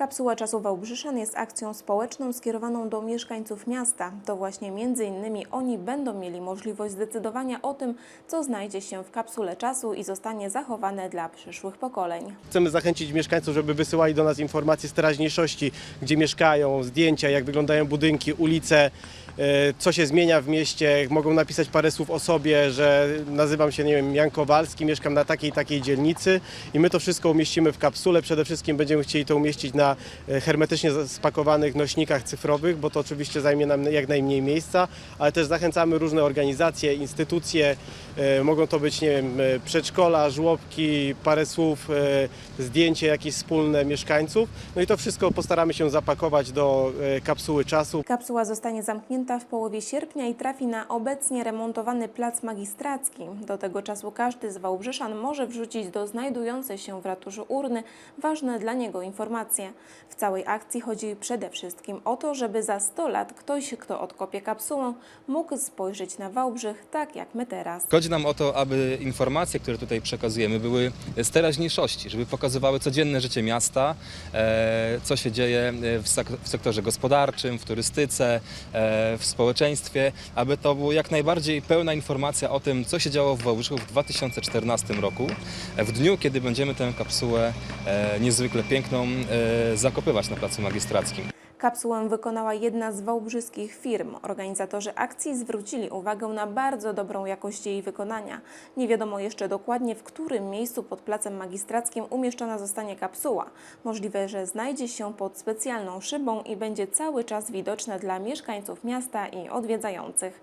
Kapsuła Czasu Wałbrzyszan jest akcją społeczną skierowaną do mieszkańców miasta. To właśnie między innymi oni będą mieli możliwość zdecydowania o tym, co znajdzie się w kapsule czasu i zostanie zachowane dla przyszłych pokoleń. Chcemy zachęcić mieszkańców, żeby wysyłali do nas informacje z teraźniejszości, gdzie mieszkają, zdjęcia, jak wyglądają budynki, ulice, co się zmienia w mieście. Mogą napisać parę słów o sobie, że nazywam się, nie wiem, Jan Kowalski, mieszkam na takiej takiej dzielnicy i my to wszystko umieścimy w kapsule. Przede wszystkim będziemy chcieli to umieścić na e, hermetycznie spakowanych nośnikach cyfrowych, bo to oczywiście zajmie nam jak najmniej miejsca, ale też zachęcamy różne organizacje, instytucje, e, mogą to być, nie wiem, e, przedszkola, żłobki, parę słów, e, zdjęcie jakieś wspólne mieszkańców. No i to wszystko postaramy się zapakować do e, kapsuły czasu. Kapsuła zostanie zamknięta w połowie sierpnia i trafi na obecnie remontowany plac magistracki. Do tego czasu każdy z Wałbrzyszan może wrzucić do znajdującej się w ratuszu urny ważne dla niego informacje. W całej akcji chodzi przede wszystkim o to, żeby za 100 lat ktoś, kto odkopie kapsułę, mógł spojrzeć na Wałbrzych tak jak my teraz. Chodzi nam o to, aby informacje, które tutaj przekazujemy, były z teraźniejszości, żeby pokazywały codzienne życie miasta, e, co się dzieje w, sek- w sektorze gospodarczym, w turystyce, e, w społeczeństwie, aby to była jak najbardziej pełna informacja o tym, co się działo w Wałbrzychu w 2014 roku, w dniu, kiedy będziemy tę kapsułę e, niezwykle piękną e, zakopywać na Placu Magistrackim. Kapsułę wykonała jedna z wałbrzyskich firm. Organizatorzy akcji zwrócili uwagę na bardzo dobrą jakość jej wykonania. Nie wiadomo jeszcze dokładnie, w którym miejscu pod placem magistrackim umieszczona zostanie kapsuła. Możliwe, że znajdzie się pod specjalną szybą i będzie cały czas widoczna dla mieszkańców miasta i odwiedzających.